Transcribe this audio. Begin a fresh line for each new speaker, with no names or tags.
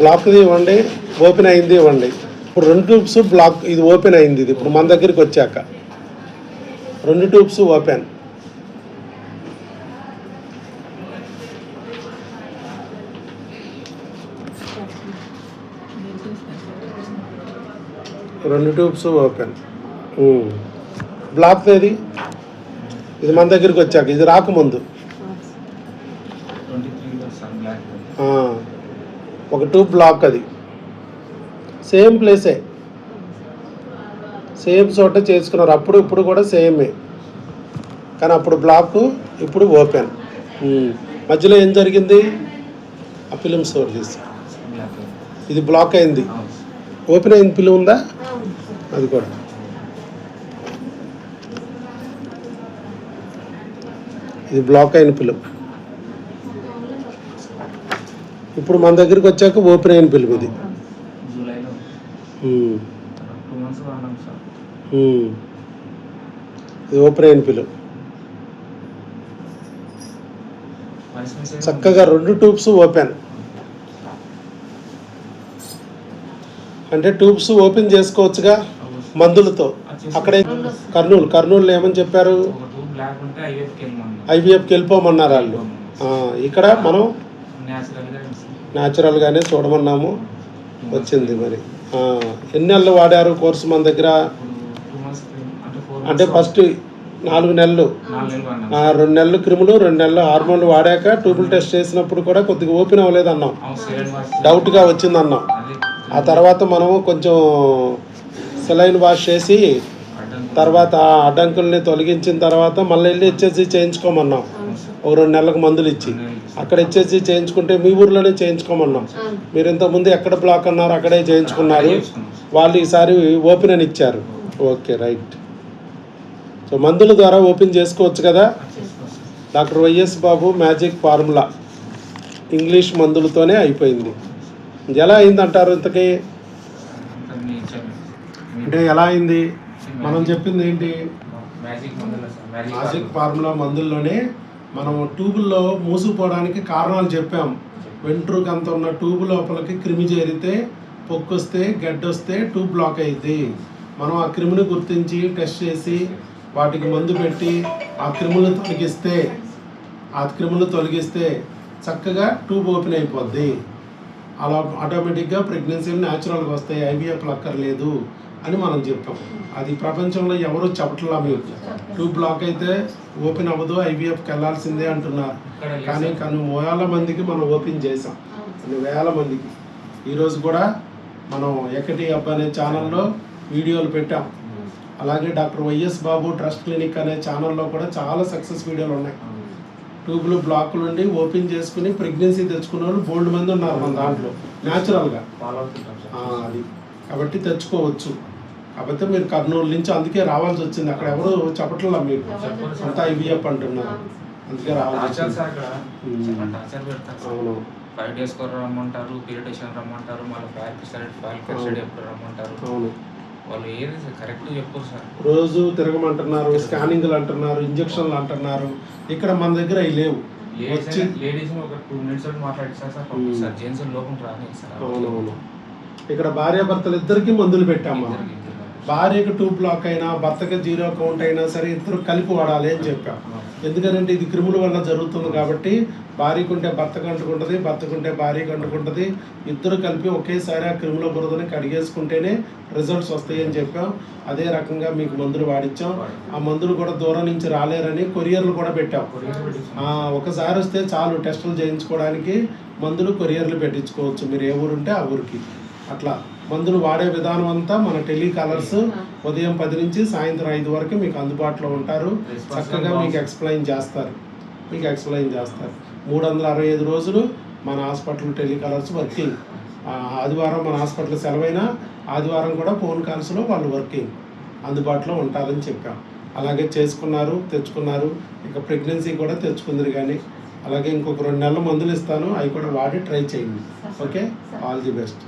బ్లాక్ది ఇవ్వండి ఓపెన్ అయింది ఇవ్వండి. ఇప్పుడు రెండు ట్యూబ్స్ బ్లాక్ ఇది ఓపెన్ అయింది ఇది. ఇప్పుడు మన దగ్గరికి వచ్చాక. రెండు ట్యూబ్స్ ఓపెన్. రెండు ట్యూబ్స్ ఓపెన్. బ్లాక్ ఏది ఇది మన దగ్గరికి వచ్చాక. ఇది రాకముందు. ఒక ట్యూబ్ బ్లాక్ అది. సేమ్ ప్లేసే. సేమ్ చోట చేసుకున్నారు. అప్పుడు ఇప్పుడు కూడా సేమే. కానీ అప్పుడు బ్లాక్ ఇప్పుడు ఓపెన్. మధ్యలో ఏం జరిగింది? ఆ ఫిలిం స్టోర్ తీసి
బ్లాక్
ఇది బ్లాక్ అయింది. ఓపెన్ అయింది ఫిలిం ఉందా? అది కూడా. ఇది బ్లాక్ అయిన ఫిలిం. ఇప్పుడు మన దగ్గరికి వచ్చాక ఓపెన్ అయిన ఫిలిం ఇది ఓపెన్ అయిన
మెసేజ్
చక్కగా రెండు ట్యూబ్స్ ఓపెన్. అంటే ట్యూబ్స్ ఓపెన్ చేసుకోవచ్చుగా మందులతో. అక్కడే కర్నూలు కర్నూలులో ఏమని చెప్పారు? ఐవీఎఫ్కి వెళ్ళిపోమన్నారు. వాళ్ళు. ఇక్కడ మనం న్యాచురల్గానే చూడమన్నాము. వచ్చింది మరి. ఎన్ని నెలలు వాడారు కోర్సు మన దగ్గర?
అంటే
ఫస్ట్ నాలుగు నెలలు. రెండు నెలలు క్రిములు రెండు నెలలు హార్మోన్లు వాడాక ట్యూబుల్ టెస్ట్ చేసినప్పుడు కూడా కొద్దిగా ఓపెన్ అవ్వలేదు అన్నాం. డౌట్గా వచ్చింది అన్నాం. ఆ తర్వాత మనము కొంచెం సెలైన్ వాష్ చేసి తర్వాత ఆ అడ్డంకుల్ని తొలగించిన తర్వాత మళ్ళీ వెళ్ళి హెచ్ఎస్సి చేయించుకోమన్నాం. ఒక రెండు నెలలకు మందులు ఇచ్చి. అక్కడ హెచ్ఎస్సి చేయించుకుంటే మీ ఊర్లోనే చేయించుకోమన్నాం. మీరు ఇంతకుముందు ఎక్కడ బ్లాక్ అన్నారు అక్కడే చేయించుకున్నారు. వాళ్ళు ఈసారి ఓపెన్ అని ఇచ్చారు. Okay right. సో మందుల ద్వారా ఓపెన్ చేసుకోవచ్చు కదా? Doctor YS Babu magic formula English మందులతోనే అయిపోయింది. ఎలా అయిందంటారు ఇంతకీ?
ఇంకా మీ ఇచ్చారు
అంటే ఎలా అయింది? మనం చెప్పింది ఏంటి?
మ్యాజిక్ మందులు సార్ మ్యాజిక్
మ్యాజిక్ ఫార్ములా మందుల్లోనే మనం ట్యూబుల్లో మూసుకుపోవడానికి కారణాలు చెప్పాం. వెంట్రుక అంత ఉన్న ట్యూబ్ లోపలికి క్రిమి చేరితే పొక్కు వస్తే గడ్డ వస్తే ట్యూబ్ బ్లాక్ అయ్యింది మనం ఆ క్రిమిని గుర్తించి టెస్ట్ చేసి వాటికి మందు పెట్టి ఆ క్రిములు తొలగిస్తే ఆ క్రిములు తొలగిస్తే చక్కగా ట్యూబ్ ఓపెన్ అయిపోద్ది. అలా ఆటోమేటిక్గా ప్రెగ్నెన్సీలు న్యాచురల్గా వస్తాయి. ఐవీఎఫ్ అక్కర్లేదు అని మనం చెప్పాం అది ప్రపంచంలో ఎవరు చెప్పట్లా మీరు. ట్యూబ్ బ్లాక్ అయితే ఓపెన్ అవ్వదు ఐవీఎఫ్కి వెళ్ళాల్సిందే అంటున్నారు. కానీ. కొన్ని వేల మందికి మనం ఓపెన్ చేసాం కొన్ని వేల మందికి. ఈరోజు కూడా మనం ఎకటి అబ్బా అనే ఛానల్లో వీడియోలు పెట్టాం. అలాగే doctor YS Babu trust clinic అనే ఛానల్లో కూడా చాలా సక్సెస్ వీడియోలు ఉన్నాయి. ట్యూబ్లు బ్లాక్లు ఉండి ఓపెన్ చేసుకుని ప్రెగ్నెన్సీ తెచ్చుకున్న వాళ్ళు బోల్డ్ మంది ఉన్నారు మన దాంట్లో. న్యాచురల్గా అది. కాబట్టి తెచ్చుకోవచ్చు. కాకపోతే మీరు కర్నూలు నుంచి అందుకే రావాల్సి వచ్చింది. అక్కడ ఎవరు చెప్పట్లా
సార్.
అంతా ఐవీఎఫ్ అంటున్నారు. అందుకే రావాల్సి
సార్ సార్
అవును.
ఫైవ్ డేస్ కొని రమ్మంటారు పీరియడేషన్ రమ్మంటారు మళ్ళీ ఫైల్ సైడ్ ఫైల్ సైడ్ ఎప్పుడు రమ్మంటారు?
అవును.
వాళ్ళు ఏది కరెక్ట్ చెప్పరు సార్.
రోజు తిరగమంటున్నారు స్కానింగ్లు అంటున్నారు ఇంజక్షన్లు అంటున్నారు. ఇక్కడ మన దగ్గర అవి లేవు.
లేడీస్ ఒక టూ మినిట్స్ మాట్లాడిస్తారు సార్. సార్ జెంట్స్ లోపం రాని సార్.
అవునవును. ఇక్కడ భార్యాభర్తలు ఇద్దరికి మందులు పెట్టాము? మనం. భార్యకు టూ బ్లాక్ అయినా భర్తకి జీరో కౌంట్ అయినా సరే ఇద్దరు కలిపి వాడాలి అని చెప్పాం. ఎందుకంటే ఇది క్రిముల వల్ల జరుగుతుంది కాబట్టి భార్యకు ఉంటే భర్తకు అంటుకుంటుంది భర్తకు ఉంటే భార్యకు అంటుకుంటుంది. ఇద్దరు కలిపి ఒకేసారి ఆ క్రిముల బురదని కడిగేసుకుంటేనే రిజల్ట్స్ వస్తాయి అని చెప్పాం. అదే రకంగా మీకు మందులు వాడిచ్చాం. ఆ మందులు కూడా దూరం నుంచి రాలేరని కొరియర్లు కూడా పెట్టాం. ఒకసారి వస్తే చాలు టెస్టులు చేయించుకోవడానికి మందులు కొరియర్లు పెట్టించుకోవచ్చు. మీరు ఏ ఊరు ఉంటే ఆ ఊరికి. అట్లా మందులు వాడే విధానం అంతా మన టెలికాలర్స్ ఉదయం పది నుంచి సాయంత్రం ఐదు వరకు మీకు అందుబాటులో ఉంటారు. చక్కగా మీకు ఎక్స్ప్లెయిన్ చేస్తారు. మీకు ఎక్స్ప్లెయిన్ చేస్తారు. మూడు వందల అరవై ఐదు రోజులు మన హాస్పిటల్ టెలికాలర్స్ వర్కింగ్. ఆదివారం మన హాస్పిటల్ సెలవైనా ఆదివారం కూడా ఫోన్ కాల్స్లో వాళ్ళు వర్కింగ్. అందుబాటులో ఉంటారని చెప్పాం. అలాగే చేసుకున్నారు తెచ్చుకున్నారు. ఇక ప్రెగ్నెన్సీ కూడా తెచ్చుకుందరు కానీ అలాగే ఇంకొక రెండు నెలల మందులు ఇస్తాను. అవి కూడా వాడి ట్రై చేయండి. ఓకే? All the best.